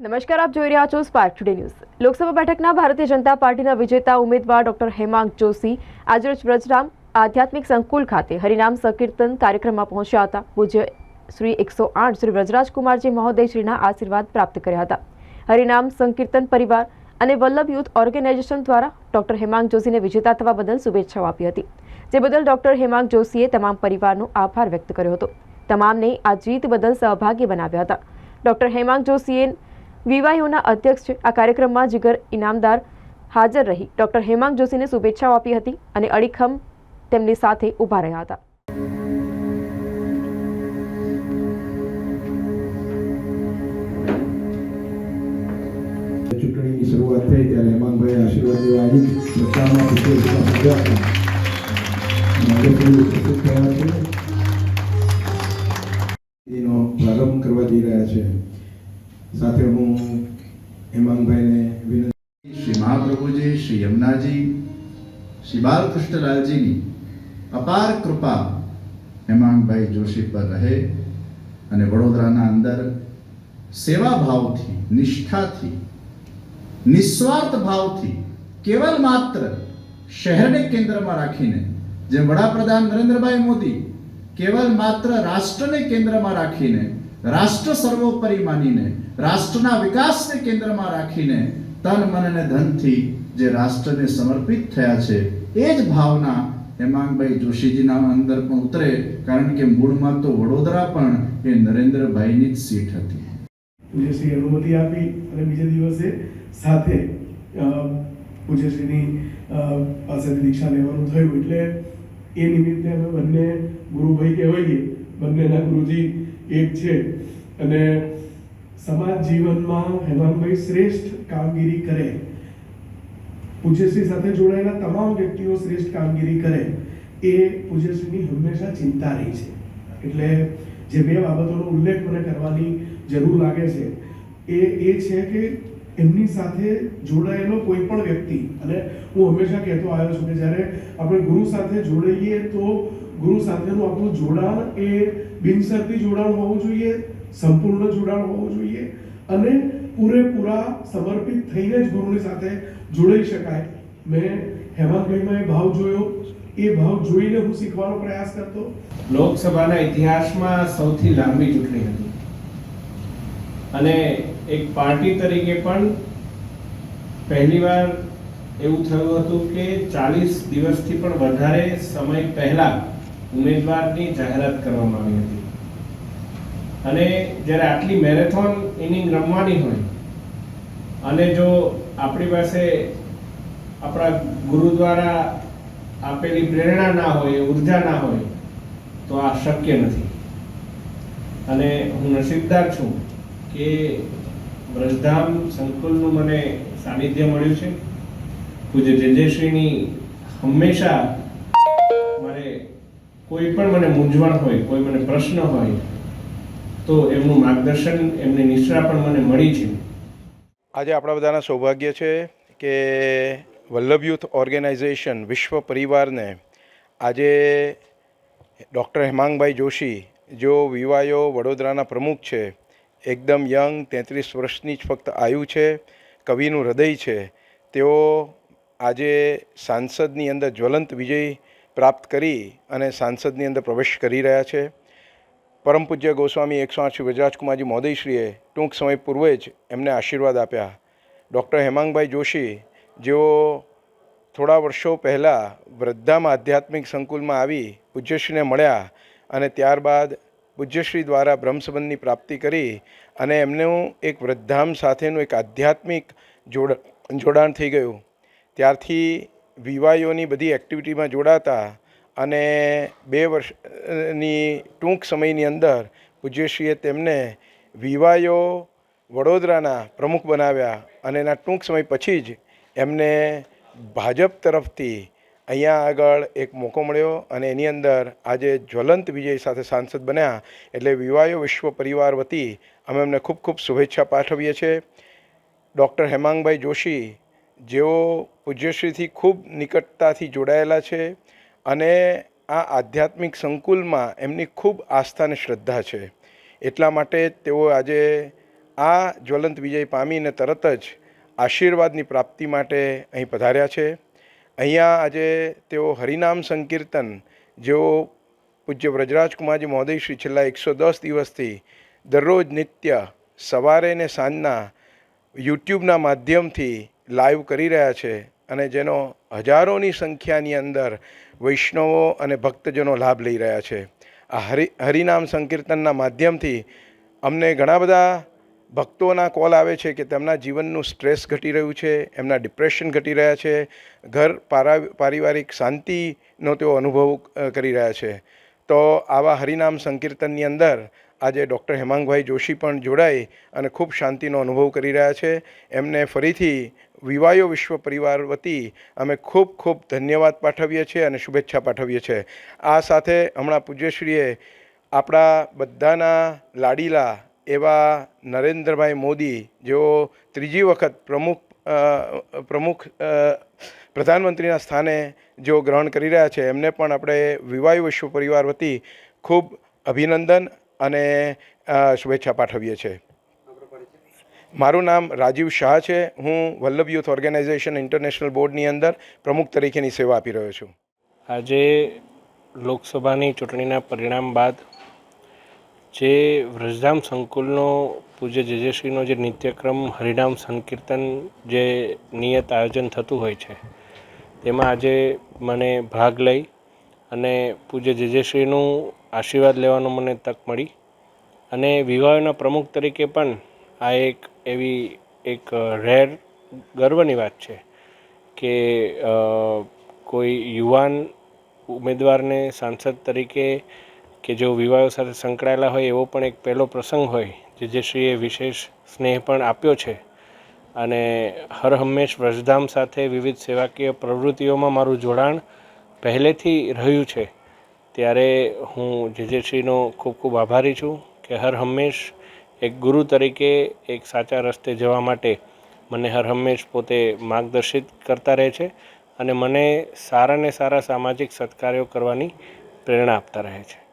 નમસ્કાર, આપ જોઈ રહ્યા છો સ્પાર્ક ટુડે ન્યૂઝ લોકસભા બેઠકના ભારતીય જનતા પાર્ટીના વિજેતા ઉમેદવાર ડોક્ટર હેમાંગ જોશી આજરોજ વ્રજરામ આધ્યાત્મિક સંકુલ ખાતે હરિનામ સંકીર્તન કાર્યક્રમમાં પહોંચ્યા હતા. પૂજ્ય શ્રી એકસો આઠ શ્રી વ્રજરાજકુમારજી મહોદયશ્રીના આશીર્વાદ પ્રાપ્ત કર્યા હતા. હરિનામ સંકીર્તન પરિવાર અને વલ્લભ યુથ ઓર્ગેનાઇઝેશન દ્વારા ડોક્ટર હેમાંગ જોશીને વિજેતા થવા બદલ શુભેચ્છાઓ આપી હતી. જે બદલ ડોક્ટર હેમાંગ જોશીએ તમામ પરિવારનો આભાર વ્યક્ત કર્યો હતો. તમામને આ જીત બદલ સહભાગી બનાવ્યા હતા. ડોક્ટર હેમાંગ જોશીએ વિવાયોના અધ્યક્ષ છે આ કાર્યક્રમમાં જીગર ઇનામદાર હાજર રહી. ડોક્ટર હેમાંગ જોશીને શુભેચ્છાઓ આપી હતી અને અડીખમ તેમની સાથે ઊભા રહ્યા હતા. ચૂંટણીની શરૂઆત થઈ ત્યારે હેમાંગભાઈ આશીર્વાદ લેવા આવી. વિશેષ યમુનાજી શ્રી બાલકૃષ્ણલાલજીની અપાર કૃપા હેમાંગભાઈ જોશી પર રહે અને વડોદરાના અંદર સેવા નિષ્ઠાથી, નિસ્વાર્થ ભાવથી કેવલ માત્ર શહેરને કેન્દ્રમાં રાખીને જેમ વડાપ્રધાન નરેન્દ્રભાઈ મોદી કેવલ માત્ર રાષ્ટ્રને કેન્દ્રમાં રાખીને, રાષ્ટ્ર સર્વોપરી માનીને, રાષ્ટ્રના વિકાસને કેન્દ્રમાં રાખીને, તન, મન અને ધનથી જે રાષ્ટ્રને સમર્પિત થયા છે, એ જ ભાવના હેમાંગભાઈ જોશીજીના અંદર પણ ઉતરે, કારણ કે મૂળમાં તો વડોદરા પણ એ નરેન્દ્રભાઈની જ સીટ હતી. પૂજ્યશ્રી અનુમતિ આપી અને બીજા દિવસે સાથે પૂજ્યશ્રીની પાસેથી દીક્ષા લેવાનું થયું. એટલે એ નિમિત્તે અમે બંને ગુરુભાઈ કહેવાઈએ, બંનેના ગુરુજી એક છે. અને સમાજ જીવનમાં હેમાંગભાઈ શ્રેષ્ઠ કામગીરી કરે. પૂજ્યશ્રી સાથે જોડાયેલા તમામ વ્યક્તિઓ શ્રેષ્ઠ કામગીરી કરે, એ પૂજ્યશ્રીની હંમેશા ચિંતા રહી છે. એટલે જે બે બાબતોનો ઉલ્લેખ મને કરવાની જરૂર લાગે છે, એ એ છે કે એમની સાથે જોડાયેલો કોઈ પણ વ્યક્તિ, અને હું હંમેશા કહેતો આવ્યો છું કે જ્યારે આપણે ગુરુ સાથે જોડાઈએ તો ગુરુ સાથેનું આપણું જોડાણ એ બિનશરતી જોડાણ હોવું જોઈએ, સંપૂર્ણ જોડાણ હોવું જોઈએ, અને પૂરેપૂરા સમર્પિત થઈને જ ગુરુની સાથે જોડાઈ શકાય. મેં હેમંતભાઈમાં એ ભાવ જોયો. એ ભાવ જોઈને હું શીખવાનો પ્રયાસ કરતો. લોકસભાના ઇતિહાસમાં સૌથી લાંબી ચૂંટણી હતી. અને એક પાર્ટી તરીકે પણ પહેલીવાર એવું થયું હતું કે ચાલીસ દિવસથી પણ વધારે સમય પહેલા ઉમેદવારની જાહેરાત કરવામાં આવી હતી. અને જ્યારે આટલી મેરેથોન ઇનિંગ રમવાની હોય, અને જો આપણી પાસે આપણા ગુરુ દ્વારા આપેલી પ્રેરણા ના હોય, ઊર્જા ના હોય, તો આ શક્ય નથી. અને હું નસીબદાર છું કે વ્રજધામ સંકુલનું મને સાનિધ્ય મળ્યું છે. પૂજ્ય જયજયશ્રીની હંમેશા મારે કોઈ પણ મને મૂંઝવણ હોય, કોઈ મને પ્રશ્ન હોય, તો એમનું માર્ગદર્શન, એમની નિષ્ઠા પણ મને મળી છે. આજે આપણા બધાના સૌભાગ્ય છે કે વલ્લભ યુથ ઓર્ગેનાઇઝેશન વિશ્વ પરિવારને આજે ડૉક્ટર હેમાંગભાઈ જોશી જેઓ વિવાયો વડોદરાના પ્રમુખ છે, એકદમ યંગ, તેત્રીસ વર્ષની જ ફક્ત આયુ છે, કવિનું હૃદય છે, તેઓ આજે સાંસદની અંદર જ્વલંત વિજય પ્રાપ્ત કરી અને સાંસદની અંદર પ્રવેશ કરી રહ્યા છે. પરમ પૂજ્ય ગોસ્વામી એકસો આઠ શ્રી વજરાજકુમારજી મોદયશ્રીએ ટૂંક સમય પૂર્વે જ એમને આશીર્વાદ આપ્યા. ડૉક્ટર હેમાંગભાઈ જોશી, જેઓ થોડા વર્ષો પહેલાં વૃદ્ધામાં આધ્યાત્મિક સંકુલમાં આવી પૂજ્યશ્રીને મળ્યા અને ત્યારબાદ પૂજ્યશ્રી દ્વારા બ્રહ્મસંબંધની પ્રાપ્તિ કરી અને એમનું એક વૃદ્ધામ સાથેનું એક આધ્યાત્મિક જોડ, જોડાણ થઈ ગયું. ત્યારથી વિવાયોની બધી એક્ટિવિટીમાં જોડાતા અને બે વર્ષની ટૂંક સમયની અંદર પૂજ્યશ્રીએ તેમને વિવાયો વડોદરાના પ્રમુખ બનાવ્યા અને એના ટૂંક સમય પછી જ એમને ભાજપ તરફથી અહીંયા આગળ એક મોકો મળ્યો અને એની અંદર આજે જ્વલંત વિજય સાથે સાંસદ બન્યા એટલે વિવાયો વિશ્વ પરિવાર વતી અમે એમને ખૂબ ખૂબ શુભેચ્છા પાઠવીએ છીએ. ડૉક્ટર હેમાંગભાઈ જોશી જેઓ પૂજ્યશ્રીથી ખૂબ નિકટતાથી જોડાયેલા છે. અને આ આધ્યાત્મિક સંકુલમાં એમની ખૂબ આસ્થા અને શ્રદ્ધા છે. એટલા માટે તેઓ આજે આ જ્વલંત વિજય પામીને તરત જ આશીર્વાદની પ્રાપ્તિ માટે અહીં પધાર્યા છે. અહીંયા આજે તેઓ હરિનામ સંકીર્તન, જેઓ પૂજ્ય વ્રજરાજકુમારજી મહોદય શ્રી છેલ્લા એકસો દસ દિવસથી દરરોજ નિત્ય સવારે ને સાંજના યુટ્યુબના માધ્યમથી લાઈવ કરી રહ્યા છે. અને જેનો હજારોની સંખ્યાની અંદર વૈષ્ણવો અને ભક્તજનો લાભ લઈ રહ્યા છે. આ હરિ, હરિનામ સંકીર્તનના માધ્યમથી અમને ઘણા બધા ભક્તોના કોલ આવે છે કે તેમના જીવનનું સ્ટ્રેસ ઘટી રહ્યું છે, એમના ડિપ્રેશન ઘટી રહ્યા છે, ઘર પારા પારિવારિક શાંતિનો તેઓ અનુભવ કરી રહ્યા છે. તો આવા હરિનામ સંકીર્તનની અંદર આજે ડૉક્ટર હેમાંગભાઈ જોશી પણ જોડાઈ અને ખૂબ શાંતિનો અનુભવ કરી રહ્યા છે. એમને ફરીથી વિવાયો વિશ્વ પરિવાર વતી અમે ખૂબ ખૂબ ધન્યવાદ પાઠવીએ છીએ અને શુભેચ્છા પાઠવીએ છીએ. આ સાથે હમણાં પૂજ્યશ્રીએ આપણા બધાના લાડીલા એવા નરેન્દ્રભાઈ મોદી, જેઓ ત્રીજી વખત પ્રમુખ પ્રમુખ પ્રધાનમંત્રીના સ્થાને જેઓ ગ્રહણ કરી રહ્યા છે, એમને પણ આપણે વિવાયુ વિશ્વ પરિવાર વતી ખૂબ અભિનંદન અને શુભેચ્છા પાઠવીએ છીએ. મારું નામ રાજીવ શાહ છે. હું વલ્લભ યુથ ઓર્ગેનાઇઝેશન ઇન્ટરનેશનલ બોર્ડની અંદર પ્રમુખ તરીકેની સેવા આપી રહ્યો છું. આજે લોકસભાની ચૂંટણીના પરિણામ બાદ જે વ્રજધામ સંકુલનો પૂજ્ય જેજેશ્રીનો જે નિત્યક્રમ, હરિનામ, સંકીર્તન જે નિયત આયોજન થતું હોય છે, તેમાં આજે મને ભાગ લઈ અને પૂજ્ય જેજેશ્રીનું આશીર્વાદ લેવાનો મને તક મળી. અને વિવાહના પ્રમુખ તરીકે પણ આ એક એવી એક રેર ગર્વની વાત છે કે કોઈ યુવાન ઉમેદવારને સાંસદ તરીકે કે જેઓ વિવાહો સાથે સંકળાયેલા હોય એવો પણ એક પહેલો પ્રસંગ હોય જે જે શ્રીએ વિશેષ સ્નેહ પણ આપ્યો છે. અને હર હંમેશ વ્રજધામ સાથે વિવિધ સેવાકીય પ્રવૃત્તિઓમાં મારું જોડાણ પહેલેથી રહ્યું છે. ત્યારે હું જે જે શ્રીનો ખૂબ ખૂબ આભારી છું કે હર હંમેશ એક ગુરુ તરીકે એક સાચા રસ્તે જવા માટે મને હર હંમેશ પોતે માર્ગદર્શિત કરતા રહે છે અને મને સારા ને સારા સામાજિક સત્કાર્યો કરવાની પ્રેરણા આપતા રહે છે.